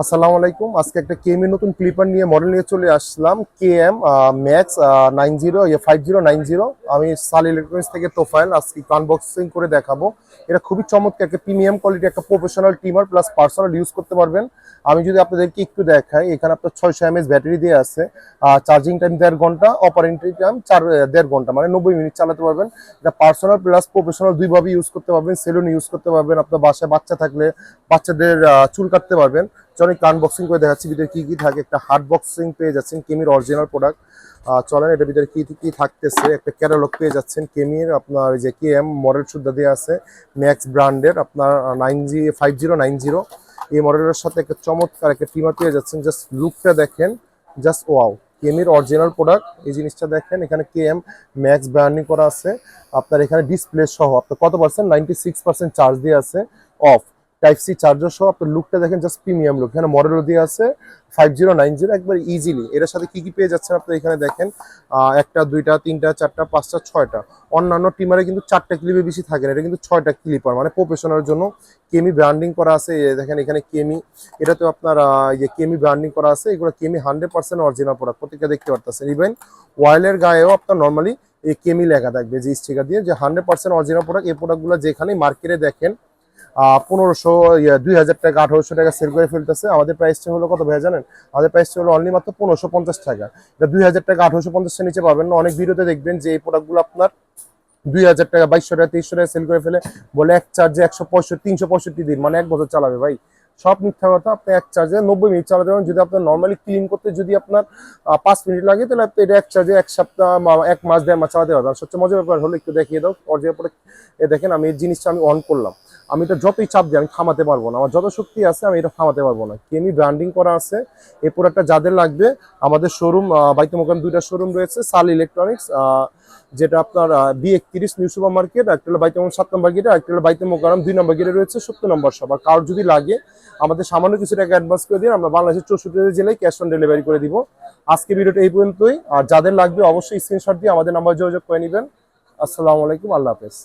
আসসালামু আলাইকুম। আজকে একটা কেমি নতুন ক্লিপার নিয়ে মডেল নিয়ে চলে আসলাম। K M Max nine zero five zero nine zero আমি সাল ইলেকট্রনিক্স থেকে তোফাইল আজকে আনবক্সিং করে দেখাবো। এটা খুবই চমৎকার একটা প্রিমিয়াম কোয়ালিটি একটা professional trimmer plus personal use করতে পারবেন। আমি যদি আপনাদেরকে একটু দেখাই, এখানে আপনার ছয়শো এমএস ব্যাটারি দিয়ে আছে। চার্জিং টাইম দেড় ঘণ্টা অপারেন্টিং টাইম চার দেড় ঘণ্টা মানে নব্বই মিনিট চালাতে পারবেন। এটা পার্সোনাল প্লাস প্রফেশনাল দুইভাবে ইউজ করতে পারবেন সেলুন ইউজ করতে পারবেন। আপনার বাসায় বাচ্চা থাকলে বাচ্চাদের চুল কাটতে পারবেন। চলেন আনবক্সিং করে দেখাচ্ছি, ভিতরে কি কি থাকে। একটা হার্ড বক্সিং পেয়ে যাচ্ছেন কেমির অরিজিনাল প্রোডাক্ট চলেন এটার ভিতরে কি কি থাকতেছে? একটা ক্যাটালগ পেয়ে যাচ্ছেন কেমির আপনার যে কে এম মডেল সুদ্ধা দেওয়া আছে ম্যাক্স ব্র্যান্ডের আপনার nine G five zero nine zero এই মডেলের সাথে একটা চমৎকার একটা টিমার পেয়ে যাচ্ছেন জাস্ট লুকটা দেখেন জাস্ট ওয়াও কেমির অরিজিনাল প্রোডাক্ট এই জিনিসটা দেখেন, এখানে কে এম ম্যাক্স ব্র্যান্ডিং করা আছে। আপনার এখানে ডিসপ্লে সহ, আপনার কত percent ninety six percent charge দিয়ে আছে অফ টাইপ সি চার্জার সহ আপনার লুকটা দেখেন জাস্ট প্রিমিয়াম লুক এখানে মডেলও দিয়ে আছে ফাইভ জিরো নাইন জিরো একবার ইজিলি এর সাথে কি কি পেয়ে যাচ্ছেন আপনি এখানে দেখেন? একটা, দুইটা, তিনটা, চারটা, পাঁচটা, ছয়টা। অন্যান্য টিমারে কিন্তু চারটা ক্লিপে বেশি থাকে না, এটা কিন্তু ছয়টা ক্লিপার মানে প্রফেশনালের জন্য কেমি ব্র্যান্ডিং করা আছে দেখেন এখানে কেমি এটাতে আপনার ইয়ে কেমি ব্র্যান্ডিং করা আছে। এগুলো কেমি হান্ড্রেড পার্সেন্ট অরিজিনাল প্রোডাক্ট প্রত্যেকটা দেখতে পারতেছেন। ইভেন ওয়াইলের গায়েও আপনার নর্মালি এই কেমি লেখা থাকবে, যে স্টিকার দিয়ে, যে হান্ড্রেড পার্সেন্ট অরিজিনাল প্রোডাক্ট এই প্রোডাক্টগুলো যেখানেই মার্কেটে দেখেন পনেরোশো দুই হাজার টাকা, আঠারোশো টাকা সেল করে ফেলতেছে। আমাদের প্রাইসটা হলো কত ভাইয়া জানেন? আমাদের প্রাইসটা হলো অনলি মাত্র পনেরোশো পঞ্চাশ টাকা। এটা দুই হাজার টাকা, আঠারোশো পঞ্চাশের নিচে পাবেন না। অনেক ভিডিওতে দেখবেন যে এই প্রোডাক্টগুলো আপনার দুই হাজার টাকা, বাইশশো টাকা, তেইশশো টাকা সেল করে ফেলে। বলে এক চার্জে একশো পঁয়ষট্টি, তিনশো পঁয়ষট্টি দিন। মানে এক বছর চালাবে ভাই। সব মিথ্যা কথা, আপনি এক চার্জে নব্বই মিনিট চালাতে পারেন। যদি আপনার নর্মালি ক্লিন করতে যদি আপনার পাঁচ মিনিট লাগে, তাহলে আপনি এটা এক চার্জে এক সপ্তাহ এক মাস, দেড় মাস চালাতে পারবেন। সবচেয়ে মজার ব্যাপার হলো, একটু দেখিয়ে দাও। অরিজিনাল পরে দেখেন, আমি এই জিনিসটা আমি অন করলাম। আমি এটা যতই চাপ দিই, আমি থামাতে পারব না। আমার যত শক্তি আছে, আমি এটা থামাতে পারব না। কেমি ব্র্যান্ডিং করা আছে, এই প্রোডাক্টটা যাদের লাগবে, আমাদের শোরুম বাইতে মোকাম দুইটা শোরুম রয়েছে সাল ইলেকট্রনিক্স যেটা আপনার বি একত্রিশ নিউ সুপার মার্কেট একটা হলো বাইতে মোকাম সাত নম্বর গেটে একটা হলো বাইতে মোকাম দুই নম্বর গেটে রয়েছে সত্তর নম্বর সব আর কারোর যদি লাগে, আমাদের সামান্য কিছু টাকা অ্যাডভান্স করে দিন আমরা বাংলাদেশের চৌষট্টি জেলায় ক্যাশ অন ডেলিভারি করে দিব। আজকে ভিডিওটা এই পর্যন্তই। আর যাদের লাগবে, অবশ্যই স্ক্রিনশট দিয়ে আমাদের নাম্বার যোগাযোগ করে নেবেন। আসসালামু আলাইকুম, আল্লাহ হাফেজ।